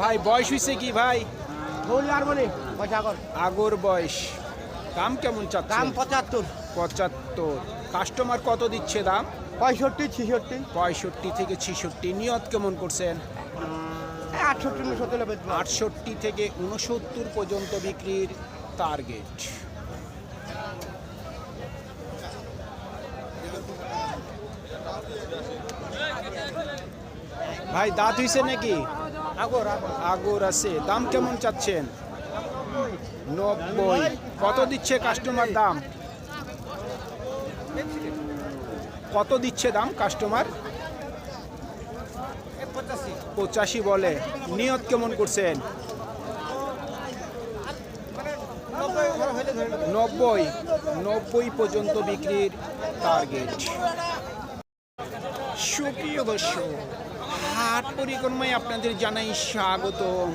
ভাই বয়স হয়েছে কি ভাই? আগর। বয়স। দাম কেমন দাম চাচ্ছেন পঁচাত্তর। পঁচাত্তর। কাস্টমার কত দিচ্ছে দাম? পঁয়ষট্টি ছিষট্টি। পঁয়ষট্টি থেকে ছিষট্টি। নিয়ত কেমন করছেন? আটষট্টি থেকে উনসত্তর পর্যন্ত বিক্রির টার্গেট ভাই দাঁত হইছে নাকি? আগর আছে। দাম কেমন চাচ্ছেন? নব্বই। কত দিচ্ছে কাস্টমার দাম? কত দিচ্ছে দাম কাস্টমার পঁচাশি বলে। নিয়ত কেমন করছেন? নব্বই। নব্বই পর্যন্ত বিক্রির টার্গেট সুপ্রিয় দর্শক হাট পরিক্রমায় আপনাদের জানাই স্বাগতম।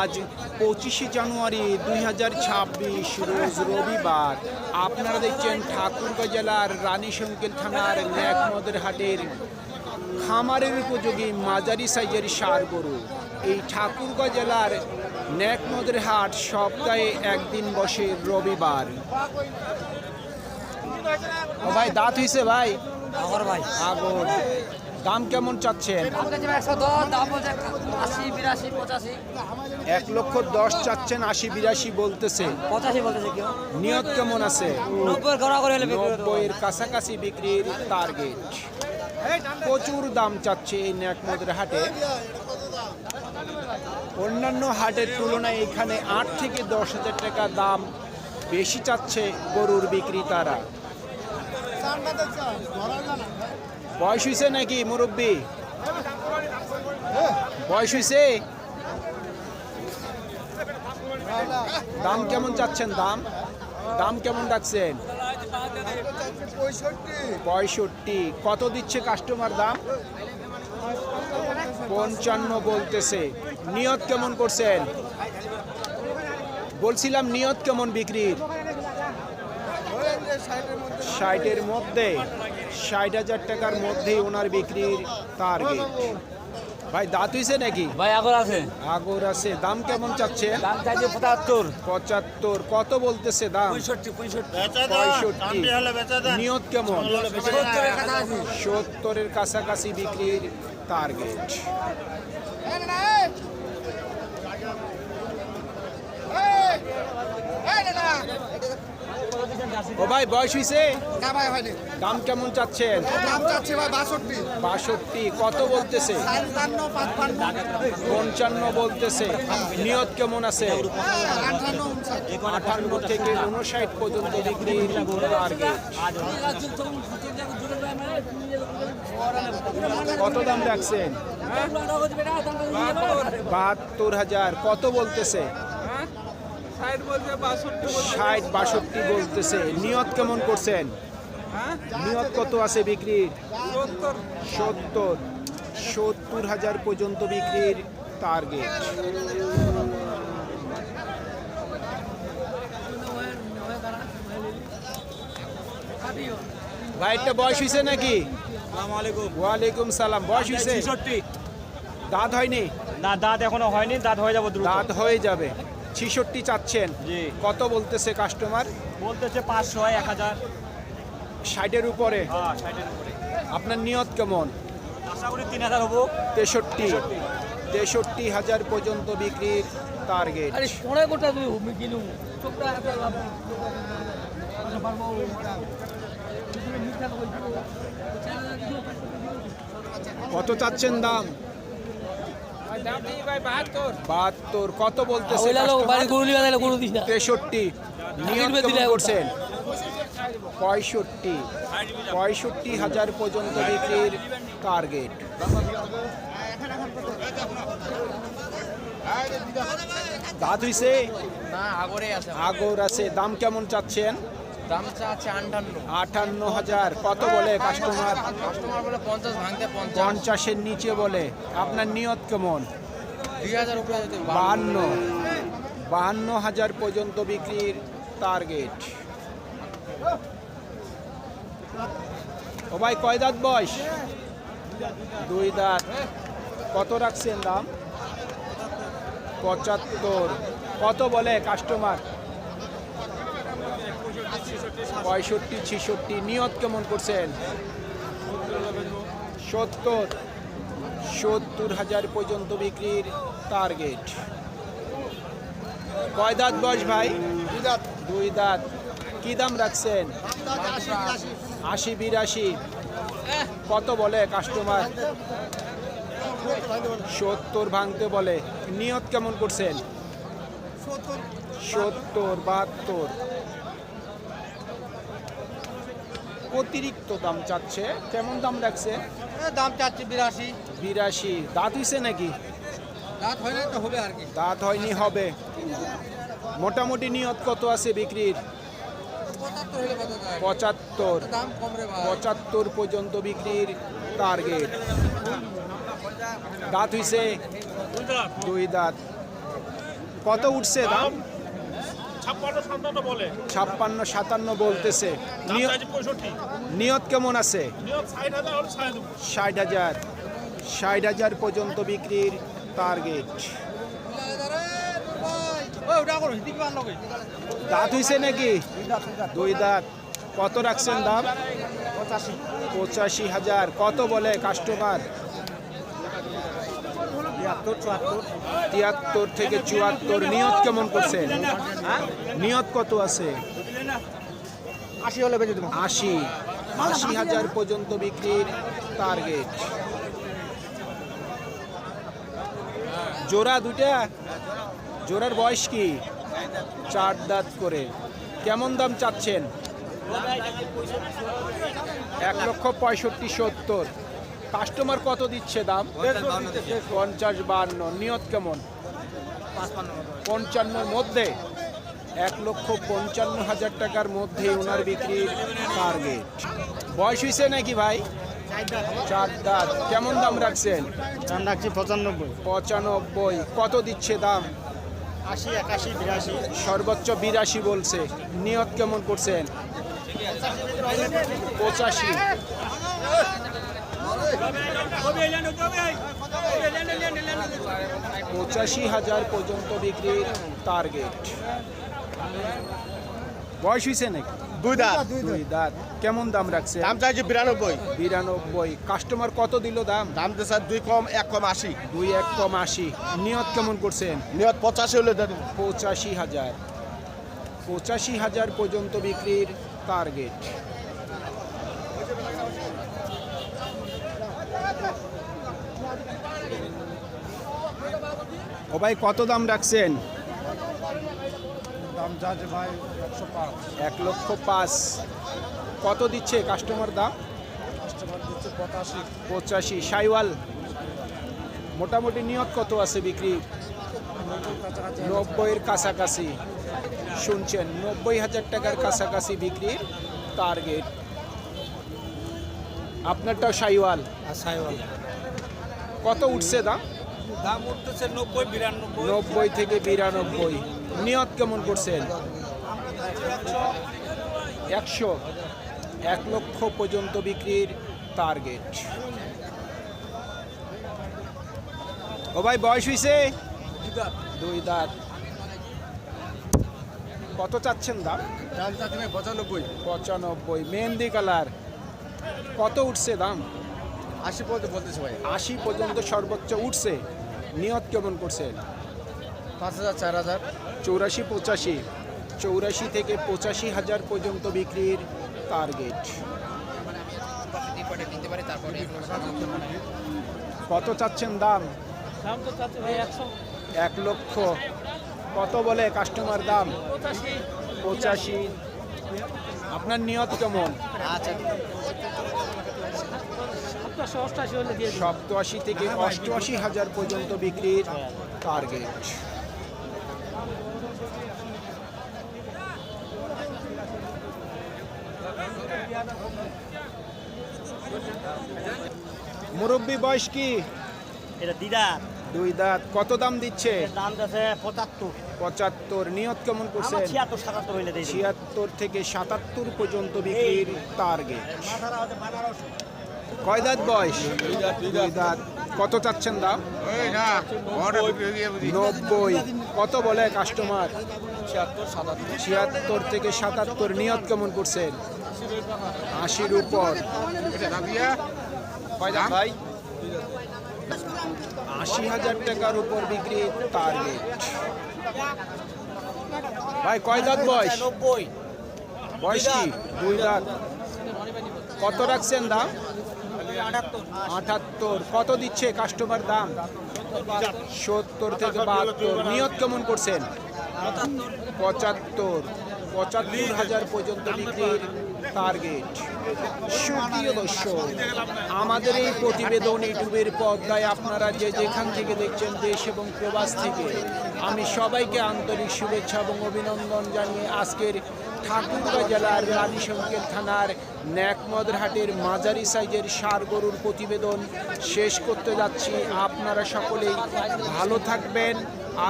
আজ পঁচিশে জানুয়ারি দুই হাজার ছাব্বিশ রোজ রবিবার। আপনারা দেখছেন ঠাকুরগাঁ জেলার রানী সংকেল থানার ন্যাকমদের হাটের খামারের উপযোগী মাঝারি সাইজের সার গরু। এই ঠাকুরগাঁ জেলার ন্যাকমদের হাট সপ্তাহে একদিন বসে রবিবার। ভাই দাঁত হইছে ভাই? আগর ভাই। আগর। দাম কেমন চাচ্ছেন? এক লক্ষ দশ চাচ্ছেন আশি বিরাশি বলতেছে। নিয়ত কেমন আছে? নব্বইয়ের কাছাকাছি বিক্রির টার্গেট প্রচুর দাম চাচ্ছে এই ন্যাকমদের হাটে। অন্যান্য হাটের তুলনায় এখানে আট থেকে দশ হাজার টাকা দাম বেশি চাচ্ছে গরুর বিক্রেতারা। বয়স হয়েছে নাকি, মুরব্বী? বয়স হয়েছে দাম কেমন চাচ্ছেন দাম? দাম কেমন ডাকছেন? পঁয়ষট্টি। কত দিচ্ছে কাস্টমার দাম? পঞ্চান্ন বলতেছে। নিয়ত কেমন করছেন? বলছিলাম নিয়ত কেমন বিক্রির? ষাটের মধ্যে। ষাট হাজার টাকার মধ্যেই ওনার বিক্রির টার্গেট ভাই দাঁত হইছে নাকি? ভাই আগর আছে। আগর আছে। দাম কেমন চাচ্ছে? দাম চাইছে পঁচাত্তর। পঁচাত্তর। কত বলতেছে দাম? পঁয়ষট্টি নিয়ত কেমন? সত্তরের কাছাকাছি। সত্তরের কাছাকাছি বিক্রির টার্গেট ও ভাই বয়স হয়েছে দাম কেমন চাচ্ছেন? দাম চাচ্ছি ভাই বাষট্টি। বাষট্টি কত বলতেছে? পঞ্চান্ন বলতেছে। নিয়ত কেমন আছে? আঠান্ন উনষাট। আঠান্ন থেকে উনষাট পর্যন্ত টার্গেট কত দাম রাখছেন? বাহাত্তর হাজার কত বলতেছে? ষাট বাষট্টি বলতেছে। নিয়ত কেমন করছেন? নিয়ত কত আছে বিক্রির? সত্তর। সত্তর। হাজার পর্যন্ত বিক্রির টার্গেট ভাইটা বয়স হয়েছে নাকি? ওয়ালাইকুম সালাম। বয়স হয়েছে দাঁত হয়নি? না দাঁত এখনও হয়নি। দাঁত হয়ে যাব দাঁত হয়ে যাবে। ছিষট্টি চাচ্ছেন। জি। কত বলতেছে কাস্টমার বলতেছে পাঁচশো এক হাজার। ষাটের উপরে। হ্যাঁ ষাটের উপরে। আপনার নিয়ত কেমন? আশা করি তিন হাজার হব। তেষট্টি। তেষট্টি। হাজার পর্যন্ত বিক্রির টার্গেট আরে গোটা তুই কিনু। পারব। কত চাচ্ছেন দাম? বাহাত্তর। কত বলতেছে বাড়ি গরু নিয়ে গেলে গরু দিস না। তেষট্টি। করছেন। পঁয়ষট্টি। পঁয়ষট্টি হাজার পর্যন্ত বিক্রির টার্গেট দাঁত হইছে? না আগরে আছে। আগর আছে। দাম কেমন চাচ্ছেন? দাম চাচ্ছে আটান্ন। আটান্ন হাজার। কত বলে কাস্টমার কাস্টমার বলে পঞ্চাশ ভাঙতে পঞ্চাশের নিচে বলে। আপনার নিয়ত কেমন? দুই হাজার উপরে বাহান্ন। বাহান্ন হাজার পর্যন্ত বিক্রির টার্গেট ও ভাই কয় দাঁত বয়স? দুই দাঁত। কত রাখছেন দাম? পঁচাত্তর। কত বলে কাস্টমার পঁয়ষট্টি ছেষট্টি নিয়ত কেমন করছেন? সত্তর সত্তর হাজার পর্যন্ত বিক্রির টার্গেট কয় দাঁত বয়স ভাই? দুই দাঁত। কি দাম রাখছেন? আশি বিরাশি। কত বলে কাস্টমার সত্তর ভাঙতে বলে। নিয়ত কেমন করছেন? সত্তর বাহাত্তর। অতিরিক্ত দাম চাচ্ছে। কেমন দাম রাখছে? দাম চাচ্ছে বিরাশি। বিরাশি। দাঁত হইছে নাকি? রাত হয় না তো হবে আর কি। দাঁত হয়নি হবে। মোটামুটি নিয়ত কত আছে বিক্রির? পঁচাত্তর পঁচাত্তর। পর্যন্ত বিক্রির টার্গেট দাঁত হইছে? দুই দাঁত। কত উঠছে দাম? ছাপ্পান্ন সাতান্ন বলতেছে। নিয়ত- কেমন আছে? ষাট হাজার ষাট হাজার। পর্যন্ত বিক্রির টার্গেট দাঁত হইছে নাকি? দুই দাঁত। কত রাখছেন দাম? পঁচাশি। হাজার। কত বলে কাস্টমার তিয়াত্তর থেকে চুয়াত্তর। নিয়ত কেমন করছেন? নিয়ত কত আছে? আশি হলে বেঁচে দেবো। আশি। আশি হাজার পর্যন্ত বিক্রির টার্গেট জোড়া দুটা জোড়ার বয়স কি? চার দাঁত করে। কেমন দাম চাচ্ছেন? এক লক্ষ পঁয়ষট্টি সত্তর। কাস্টমার কত দিচ্ছে দাম? পঞ্চাশ বান্ন নিয়ত কেমন? পঞ্চান্নর মধ্যে? এক লক্ষ পঞ্চান্ন হাজার টাকার মধ্যে ওনার বিক্রির টার্গেট বয়স হয়েছে নাকি ভাই? চার দাঁত। কেমন দাম রাখছেন? দাম রাখছি পঁচানব্বই। পঁচানব্বই। কত দিচ্ছে দাম? আশি একাশি বিরাশি। সর্বোচ্চ বিরাশি বলছে। নিয়ত কেমন করছেন? পঁচাশি। পঁচাশি হাজার পর্যন্ত বিক্রির টার্গেট বয়স হয়েছে নাকি? দুই দাঁত। দুই দাঁত। কেমন দাম রাখছে? দাম চাইছি বিরানব্বই। বিরানব্বই। কাস্টমার কত দিল দাম? দাম তো স্যার দুই কম এক কম আশি। দুই এক কম আশি। নিয়ত কেমন করছেন? নিয়ত পঁচাশি হলে দেবো পঁচাশি হাজার। পঁচাশি হাজার পর্যন্ত বিক্রির টার্গেট ও ভাই কত দাম রাখছেন? দাম চাইছে ভাই একশো পাঁচ। এক লক্ষ পাঁচ। কত দিচ্ছে কাস্টমার দাম কাস্টমার দিচ্ছে পঁচাশি। পঁচাশি। সাইওয়াল মোটামুটি নিয়ত কত আছে বিক্রি? নব্বইয়ের কাছাকাছি শুনছেন নব্বই হাজার টাকার কাছাকাছি বিক্রির টার্গেট আপনারটাও সাইওয়াল? আর সাইওয়াল। কত উঠছে দাম? দাম উঠতেছে নব্বই বিরানব্বই। নব্বই থেকে বিরানব্বই। নিয়ত কেমন করছেন? একশো। এক লক্ষ পর্যন্ত বিক্রির টার্গেট ও ভাই বয়স হয়েছে দুই দাঁত। কত চাচ্ছেন দাম? দাম চাচ্ছি ভাই পঁচানব্বই। পঁচানব্বই। মেহেন্দি কালার। কত উঠছে দাম? আশি পর্যন্ত বলতেছে ভাই। আশি পর্যন্ত সর্বোচ্চ উঠছে। নিয়ত কেমন করছেন? পাঁচ হাজার চার হাজার। চৌরাশি পঁচাশি। চৌরাশি থেকে পঁচাশি হাজার পর্যন্ত বিক্রির টার্গেট কত চাচ্ছেন দাম? এক লক্ষ। কত বলে কাস্টমার দাম? পঁচাশি। আপনার নিয়ত কেমন? আচ্ছা। সপ্তআশি থেকে অষ্টআশি হাজার পর্যন্ত বিক্রির টার্গেট মুরব্বী বয়স কি? এটা দিদা দুই দাঁত। কত দাম দিচ্ছে? দাম যাচ্ছে পঁচাত্তর। পঁচাত্তর। নিয়ত কেমন করছে ছিয়াত্তর সাতাত্তর হইলে ছিয়াত্তর থেকে সাতাত্তর পর্যন্ত বিক্রির টার্গেট কয় দাঁত বয়স? দাঁত কত চাচ্ছেন দাম? নব্বই। কত বলে কাস্টমার ছিয়াত্তর থেকে সাতাত্তর। নিয়ত কেমন করছেন? আশির উপর। ভাই আশি হাজার টাকার উপর বিক্রি টার্গেট ভাই কয় দাঁত বয়স বয়স কি? দুই দাঁত কত রাখছেন দাম? আটাত্তর। কত দিচ্ছে কাস্টমার দাম? সত্তর থেকে বাহাত্তর। নিয়ত কেমন করছেন? পঁচাত্তর। পঁচাত্তর হাজার পর্যন্ত বিক্রির টার্গেট সুপ্রিয় দর্শক, আমাদের এই প্রতিবেদন ইউটিউবের পর্দায় আপনারা যে যেখান থেকে দেখছেন দেশ এবং প্রবাস থেকে, আমি সবাইকে আন্তরিক শুভেচ্ছা এবং অভিনন্দন জানিয়ে আজকের ঠাকুরগাঁ জেলার রানীশঙ্কের থানার ন্যাকমদরহাটের মাঝারি সাইজের সার গরুর প্রতিবেদন শেষ করতে যাচ্ছি। আপনারা সকলেই ভালো থাকবেন।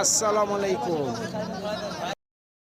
আসসালামু আলাইকুম।